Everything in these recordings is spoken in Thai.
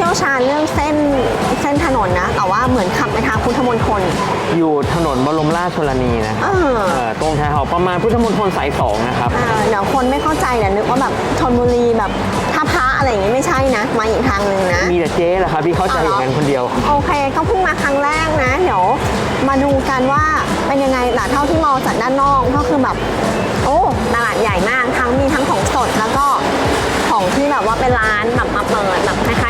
ชี่ยวชาญเรื่องเส้นเส้นถนนนะ แต่ว่าเหมือนขับไปทางพุทธมณฑล อยู่ถนนบรมราชชนนีนะออตรงชายหาประมาณพุทธมณฑลสายสองนะครับ อ่เดี๋ยวคนไม่เข้าใจเนี่ยนึกว่าแบบธนบุรีแบบท่าพระอะไรอย่างงี้ไม่ใช่นะ มาอีกทางหนึ่งนะ มีแต่เจ๊แหละครับที่เข้าใจอย่างนั้นคนเดียว โอเค ก็เพิ่งมาครั้งแรกนะ เดี๋ยวมาดูกันว่าเป็นยังไงหล่ะเท่าที่มองจากด้านนอกก็คือแบบ โอ้ตลาดใหญ่มากทั้งมีทั้งของสดแล้วก็ของที่แบบว่าเป็นร้านแบบมาเปิดแบบคล้าย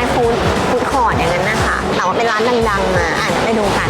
เป็นร้านดังๆมาอะไปดูกัน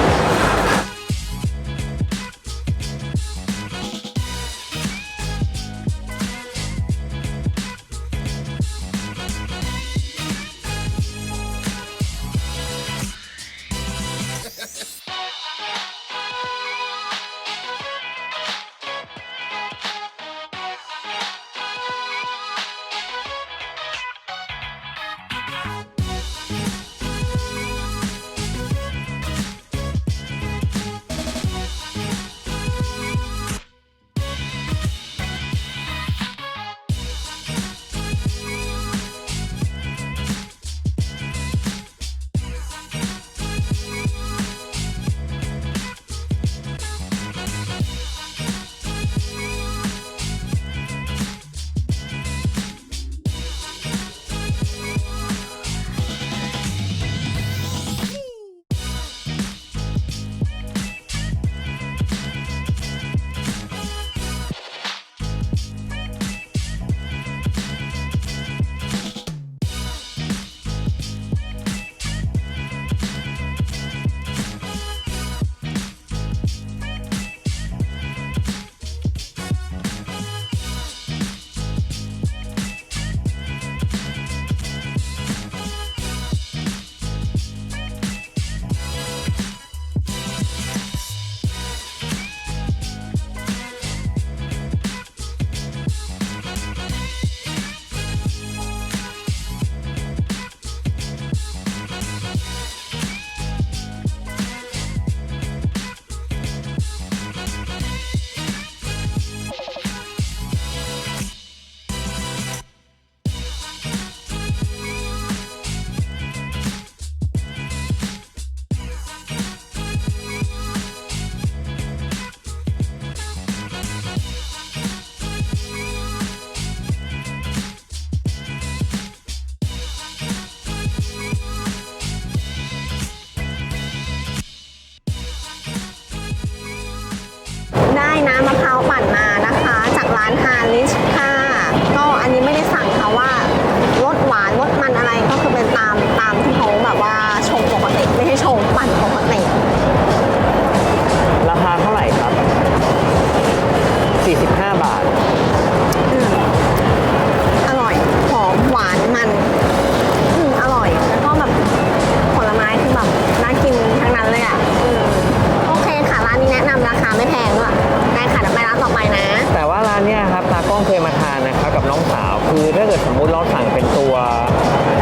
นนี้แนะนำราคาไม่แพงด้วยได้ค่ะเดี๋ยวไปร้านต่อไปนะ แต่ว่าร้านเนี้ยครับตากล้องเคยมาทานนะครับกับน้องสาว คือถ้าเกิดสมมุติเราสั่งเป็นตัว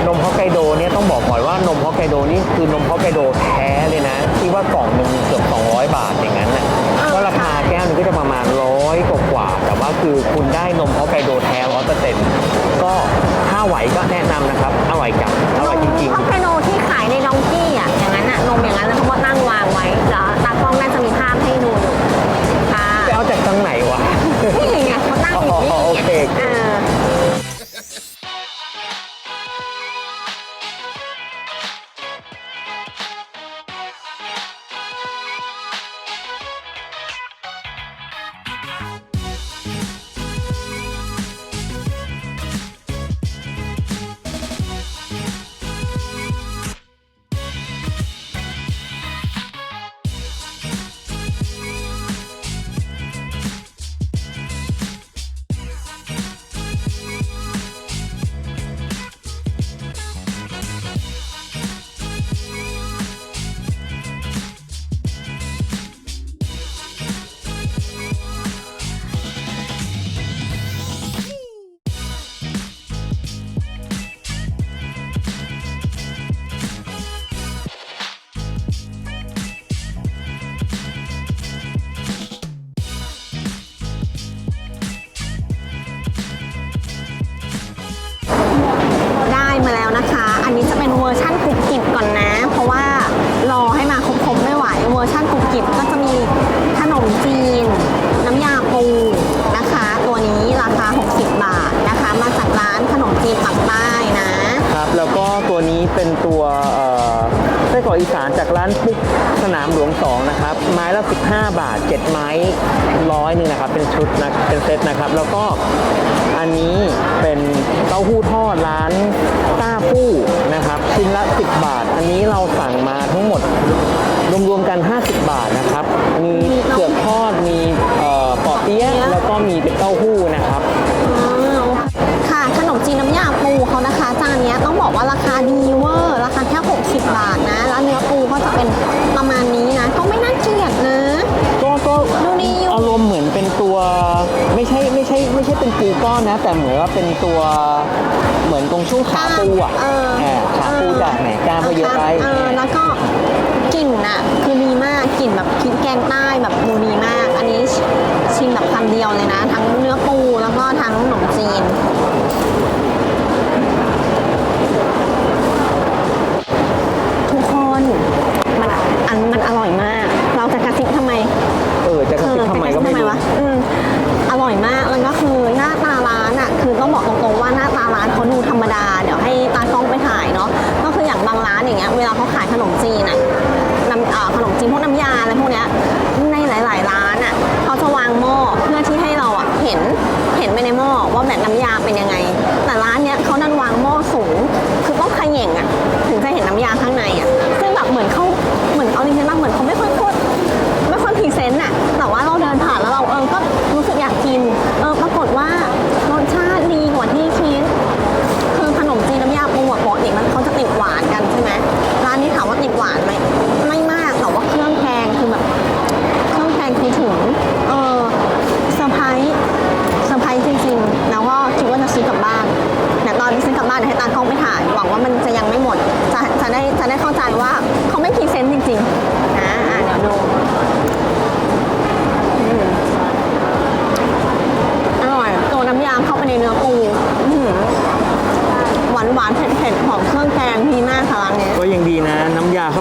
นมฮอกไกโดเนี่ยต้องบอกก่อนว่านมฮอกไกโดนี่คือนมฮอกไกโดแท้เลยนะ ที่ว่ากล่องหนึ่งเกือบ200 บาทอย่างนั้นน่ะอ่าก็ราคาแก้วหนึงก็จะประมาณร้อยกว่าๆแต่ว่าคือคุณได้นมฮอกไกโดแท้ร้อยเปอร์เซ็นต์ก็ถ้าไหวก็แนะนำนะครับอร่อยกับอร่อยจริงฮอกไกโดที่ขายในดองกี้อะอย่าง นั้นอะนมอย่างนั้นนะเขาก็นั่งวางไว้เดี๋ยวตากล้องน่าจะมีภาพให้ดูอยู่ค่ะๆไปเอาจากทางไหนวะ นี่ไงเขานั่งอยู่นี่อ๋อโอเค เออ แล้วก็ตัวนี้เป็นตัวไส้กรอกอีสานจากร้านปุ๊กสนามหลวง 2 นะครับ ไม้ละ 15 บาท 7 ไม้ร้อยนึงนะครับ เป็นชุดนะเป็นเซตนะครับ แล้วก็อันนี้เป็นเต้าหู้ทอดร้านต้าฟู่นะครับ ชิ้นละ 10 บาท อันนี้เราสั่งมาทั้งหมดรวมๆกัน 50 ช่เป็นปูก้อนนะ แต่เหมือนว่าเป็นตัวเหมือนตรงช่วงขาปูอะเออแอบขาปูจากไหนกล้ามก็เยอะไป เออแล้วก็กลิ่นน่ะ คือดีมากกลิ่นแบบพริกแกงใต้แบบดู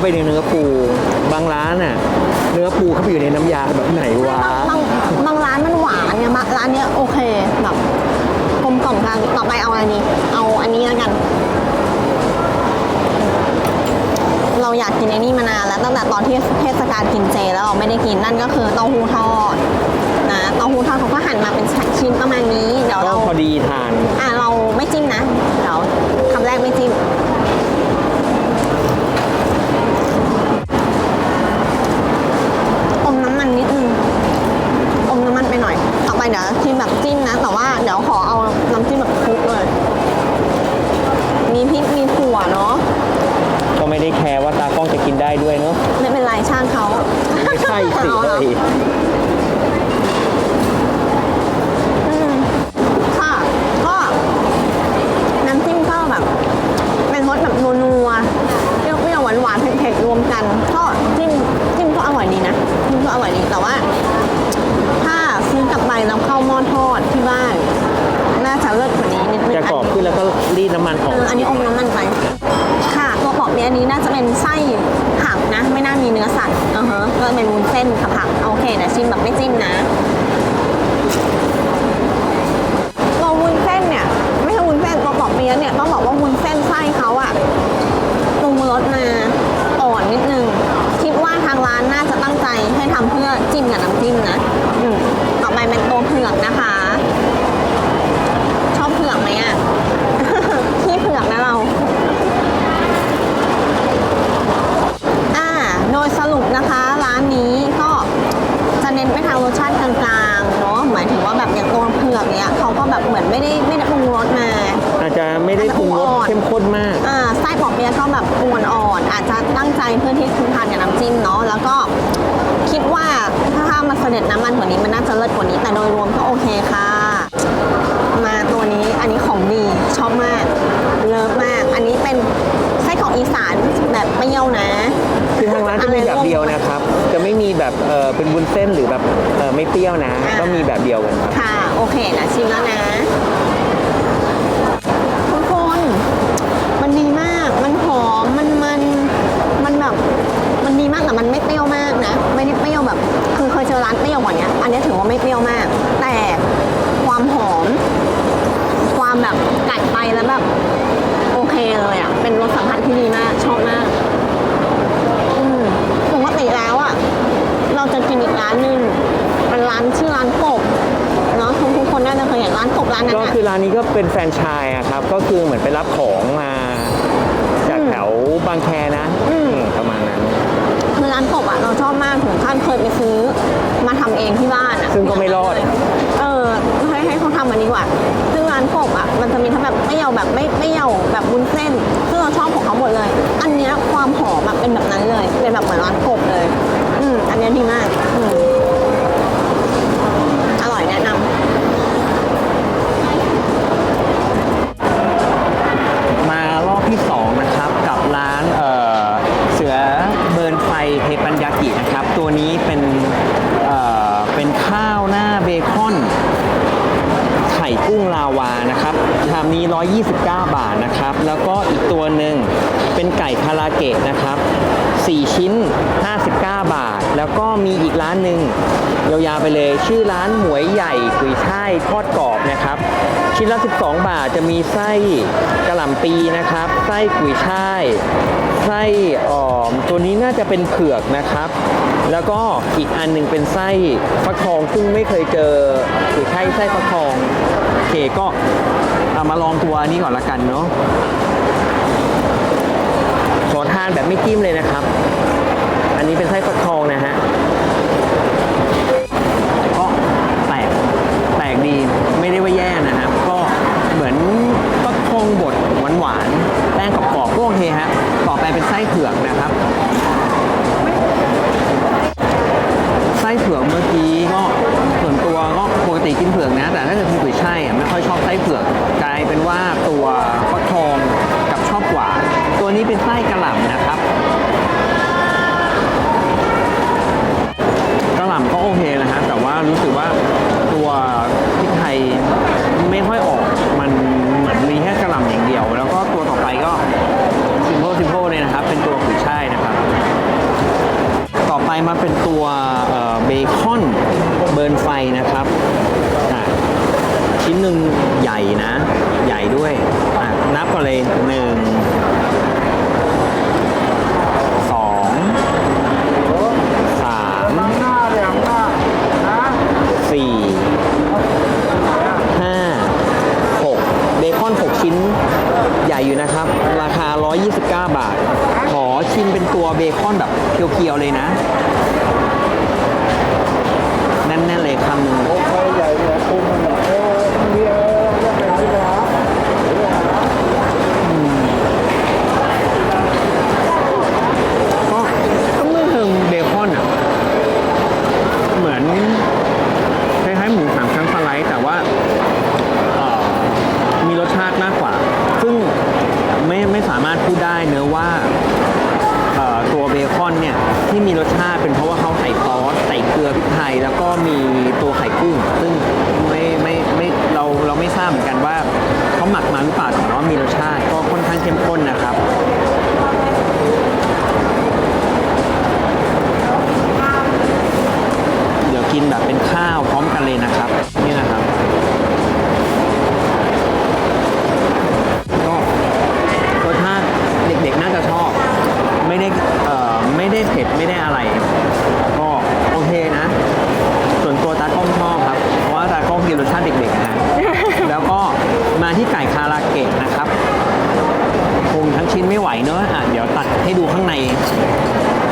ไปในเนื้อปู บางร้านน่ะเนื้อปูเข้าไปอยู่ในน้ำยาแบบไหนวะ บางบางร้านมันหวานเนี่ยมาร้านเนี้ยโอเคแบบกลมกล่อมกันต่อไปเอาอะไรดีเอาอันนี้แล้วกัน เราอยากกินไอ้นี่มานานแล้วตั้งแต่ตอนที่เทศกาลกินเจแล้วเราไม่ได้กินนั่นก็คือเต้าหู้ทอดนะเต้าหู้ทอดเขาก็หั่นมาเป็นชิ้นประมาณนี้เดี๋ยวก็เราพอดีทาน อะเราไม่จิ้มนะเดี๋ยวคำแรกไม่จิ้มอมน้ำมันนิดนึง อมน้ำมันไปหน่อย ต่อไป เดี๋ยวชิมแบบจิ้มนะ แต่ว่าเดี๋ยวขอเอาน้ำจิ้มแบบคลุกเลย มีพริกมีถั่วเนาะก็ไม่ได้แคร์ว่าตากล้องจะกินได้ด้วยเนาะไม่เป็นไรช่างเขา ไม่ใช่สิ เอาเหรอเฮ้ยอื อือฮะก็เป็นวุ้นเส้นค่ะผักโอเคนะชิมแบบไม่จิ้มนะตัววุ้นเส้นเนี่ย ไม่ใช่วุ้นเส้นตัวปอกเปี๊ยะเนี่ยต้องบอกว่าวุ้นเส้นไส้เขาอะปรุงรสมาอ่อนนิดนึง คิดว่าทางร้านน่าจะตั้งใจให้ทำเพื่อจิ้มกับน้ำจิ้มนะอืมต่อไปเป็นตัวเผือกนะคะ ยวนะก็มีแบบเดียวกันครับ ค่ะ โอเคนะชิมแล้วนะ ทุกคน มันดีมาก มันหอม มันมันมันแบบ มันดีมากแต่มันไม่เปรี้ยวมากนะ ไม่ได้เปรี้ยวแบบ คือเคยเจอร้านเปรี้ยวกว่านี้อันนี้ถือว่าไม่เปรี้ยวมาก แต่ความหอม ความแบบกัดไปเป็นรสสัมผัสที่ดีมาก ชอบมาก อืมปกติแล้วอะ เราจะกินอีกร้านหนึ่งเป็น ร้านชื่อร้านกบเนาะทุกคนน่าจะเคยเห็นร้านกบร้านนั้นก็อะคือร้านนี้ก็เป็นแฟรนไชส์อะครับ ก็คือเหมือนไปรับของมาจากอืมแถวบางแคนะอืมอืมประมาณนั้น คือร้านกบอะเราชอบมากถึงขั้นเคยไปซื้อมาทำเองที่บ้านอะซึ่งก็ไม่รอด เออให้ให้เขาทำอันนี้ดีกว่า ซึ่งร้านกบอะมันจะมีทั้งแบบไม่เหยาแบบไม่ไม่เหยาแบบวุ้นเส้น ซึ่งเราชอบของเขาหมดเลย อันเนี้ยความหอมอะเป็นแบบนั้นเลย เป็นแบบเหมือนร้านกบเลย อืมอันเนี้ยดีมากอืม เป็นไก่คาราเกะนะครับ 4 ชิ้น 59 บาท แล้วก็มีอีกร้านหนึ่งยาวๆไปเลย ชื่อร้านหมวยใหญ่กุยช่ายทอดกรอบนะครับ ชิ้นละ 12 บาทจะมีไส้กระหล่ำปีนะครับ ไส้กุยช่าย ไส้อ่อม ตัวนี้น่าจะเป็นเผือกนะครับ แล้วก็อีกอันหนึ่งเป็นไส้ฟักทองซึ่งไม่เคยเจอกุยช่ายไส้ฟักทองโอเคก็เอามาลองตัวนี้ก่อนละกันเนาะานแบบไม่จิ้มเลยนะครับ อันนี้เป็นไส้ฟักทองนะฮะก็แปลกแปลกดีไม่ได้ว่าแย่นะครับ ก็เหมือนฟักทองบดหวานๆแป้งกรอบๆก็โอเคฮะต่อไปเป็นไส้เผือกนะครับ ไส้เผือกเมื่อกี้ก็ส่วนตัวก็ปกติกินเผือกนะ แต่ถ้าเกิดเป็นกุยช่ายไม่ค่อยชอบไส้เผือกกลายเป็นว่าตัวฟักทองกับชอบกว่า ตัวนี้เป็นไส้กระ มาเป็นตัวเบคอนเบิร์นไฟนะครับชิ้นหนึ่งใหญ่นะ ใหญ่ด้วยนับก่อนเลยหนึ่ง นเพราะว่าเขาใส่ซอสใส่เกลือพริกไทย แล้วก็มีตัวไข่กุ้ง ซึ่งไม่ไม่ไม่เราเราไม่ทราบเหมือนกันว่าเขาหมักมาหรือเปล่าแต่ว่ามีรสชาติก็ค่อนข้างเข้มข้นนะครับเดี๋ยวกินแบบเป็นข้าวพร้อมกันเลยนะครับนี่นะครับ ก็รสชาติเด็กๆน่าจะชอบ ไม่ได้เอ่อไม่ ได้เผ็ดไม่ได้อะไร ก็โอเคนะ ส่วนตัวตากล้องชอบครับ เพราะว่าตากล้องกินรสชาติเด็กๆนะ แล้วก็มาที่ไก่คาราเกะนะครับคงทั้งชิ้นไม่ไหวเนอะอะเดี๋ยวตัดให้ดูข้างใน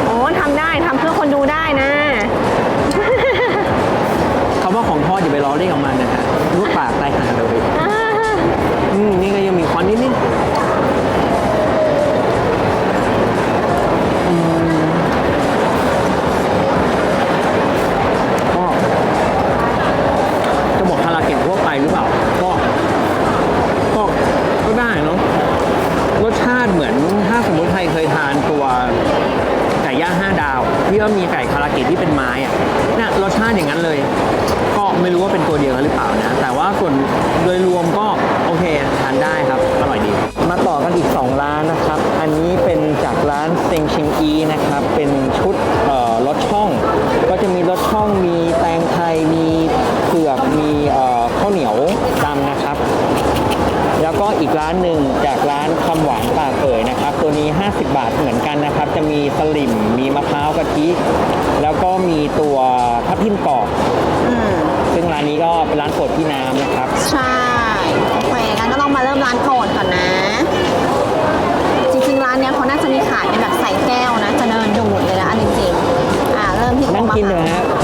โอ้ทำได้ทำเพื่อคนดูได้นะ คำว่าของทอดอย่าไปล้อเล่นกับมันนะฮะรูปปากตายหาเลย อืมนี่ก็ยังมีควันนิดๆ ติเหมือนถ้าสมมติใครเคยทานตัวไก่ย่างห้าดาว ที่ว่ามีไก่คาราเกะที่เป็นไม้อะเนี่ยรสชาติอย่างนั้นเลย ก็ไม่รู้ว่าเป็นตัวเดียวกันหรือเปล่านะ แต่ว่าส่วนโดยรวมก็โอเคทานได้ครับ กินเลยฮะเพรา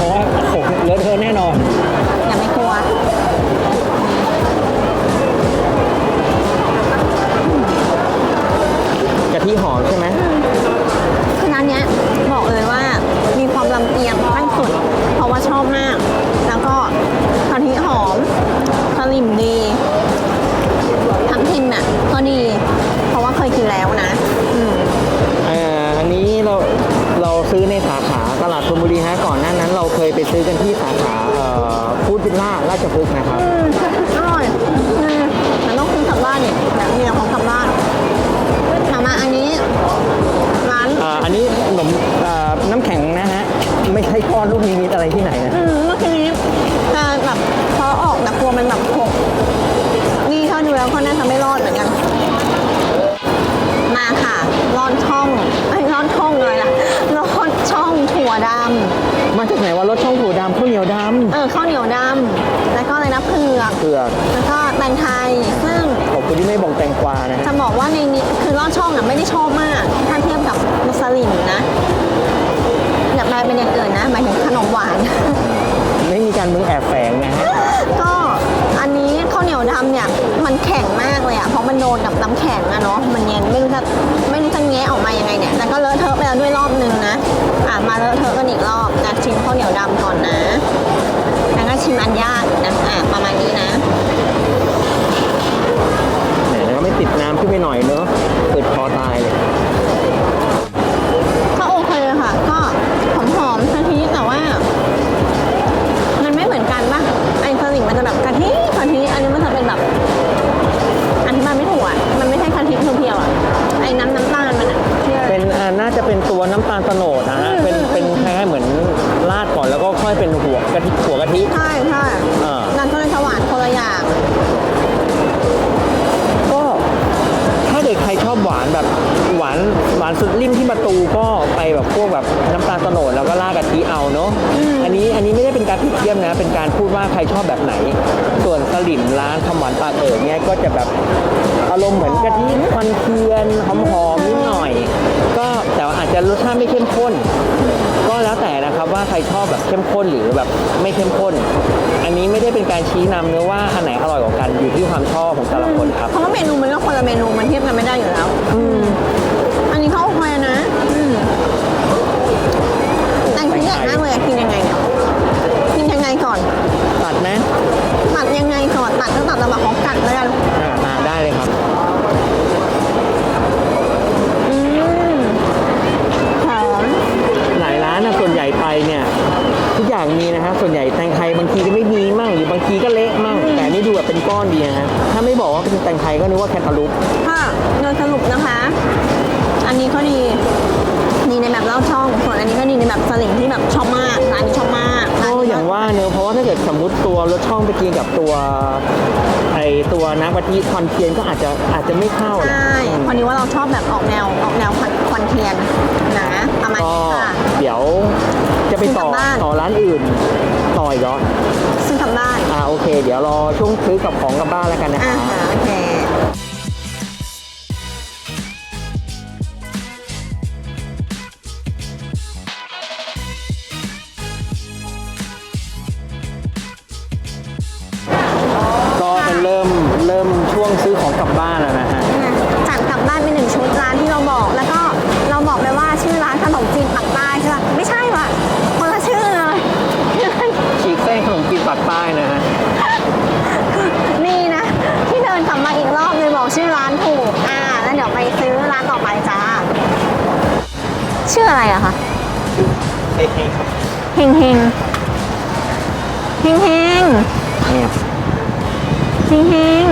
งกวานะฮะ จะบอกว่าในนี้คือลอดช่องอะไม่ได้ชอบมาก ถ้าเทียบกับมุสลิมนะอย่าแปลเป็นอย่างอื่นนะหมายถึงขนมหวาน ไม่มีการมือแอบแฝงนะฮะ ก็อันนี้ข้าวเหนียวดำเนี่ยมันแข็งมากเลยอะเพราะมันโดนกับน้ำแข็งอะเนาะมันเย็นไม่รู้จะไม่รู้จะแงะออกมายังไงเนี่ยแต่ก็เลอะเทอะไปแล้วด้วยรอบนึงนะอะมาเลอะเทอะกันอีกรอบนะชิมข้าวเหนียวดำก่อนนะแล้วก็ชิมอันยากนะอะประมาณนี้นะ ติดน้ำขึ้นไปหน่อยเนอะเปิดคอตายเลยก็โอเคค่ะ ก็หอมหอมๆกะทิแต่ว่า มันไม่เหมือนกันป่ะไอ้สลิมมันจะแบบกะทิกะทิอันนี้มันจะเป็นแบบอธิบายไม่ถูกอะมันไม่ใช่กะทิเพียวๆอะไอ้น้ำน้ำตาลมันอะที่อะไร เป็นอ่าน่าจะเป็นตัวน้ำตาลโตโนดนะฮะอืมเป็นเป็นคล้ายๆเหมือนราดก่อนแล้วก็ค่อยเป็นหัวกะทิหัวกะทิ ใช่ใช่อ่า นั่นก็เลยสว่านคนละอย่าง กิดใครชอบหวานแบบหวานหวานสุดริมที่ประตูก็ไปแบบพวกแบบน้ำตาลโตโนดแล้วก็ราดกะทิเอาเนาะอันนี้อันนี้ไม่ได้เป็นการเปรียบเทียบนะ เป็นการพูดว่าใครชอบแบบไหน ส่วนสลิมร้านคำหวานปากเอ๋ยเนี่ยก็จะแบบอารมณ์เหมือนกะทิควันเทียนหอมๆนิดหน่อย ก็ แต่ว่าอาจจะรสชาติไม่เข้มข้น ก็แล้วแต่นะครับว่าใครชอบแบบเข้มข้นหรือแบบไม่เข้มข้น อันนี้ไม่ได้เป็นการชี้นำเนื้อว่าอันไหนอร่อยกว่ากันอยู่ที่ความชอบของแต่ละคนครับ เพราะว่าเมนูมันก็คนละเมนูมันเทียบกันไม่ได้อยู่แล้ว อืม อันนี้เขาโอเคนะอืมแต่ชิ้นใหญ่มากเลยอะกินยังไงเนี่ยกินยังไงก่อน ตัดไหมตัดยังไงก่อนตัดก็ตัดระหว่างของกัดแล้วกัน อ่ามาได้เลยครับางมีนะฮะส่วนใหญ่แตงไทยบางทีก็ไม่มีมั่งหรือบางทีก็เละมั่งแต่อันนี่ดูแบบเป็นก้อนดีนะฮะถ้าไม่บอกว่าเป็นแตงไทยก็นึกว่าแคนตาลูปค่ะโดยสรุปนะคะ อันนี้ก็ดีดีในแบบเล่าช่องส่วนอันนี้ก็ดีในแบบสลิงที่แบบชอบมากร้านนี้ชอบมากร้านก็นี้อย่างว่าเนอะเพราะว่าถ้าเกิดสมมติตัวรสช่องไปกินกับตัวไอตัวน้ำกะทิคอนเทียนก็อาจจะอาจจะไม่เข้านะใช่พอดีว่าเราชอบแบบออกแนวออกแนวควันควัน เทียนนะประมาณก็นี้ค่ะ เดี๋ยวจะไปต่อซื้อกลับบ้าน ต่อร้านอื่นต่ออีกเหรอซึ่งทำได้อ่าโอเค เดี๋ยวรอช่วงซื้อกับของกลับบ้านแล้วกันนะคอ่ารับโอเค ก็เป็นเริ่มเริ่มช่วงซื้อของกลับบ้านแล้วนะฮะจัดกลับบ้านเป็นหนึ่งชุดร้านที่เราบอก แล้วก็ ชื่ออะไรอะคะเฮ้ยครับเฮงเฮงเฮงเฮงเนี่ยเฮงเฮง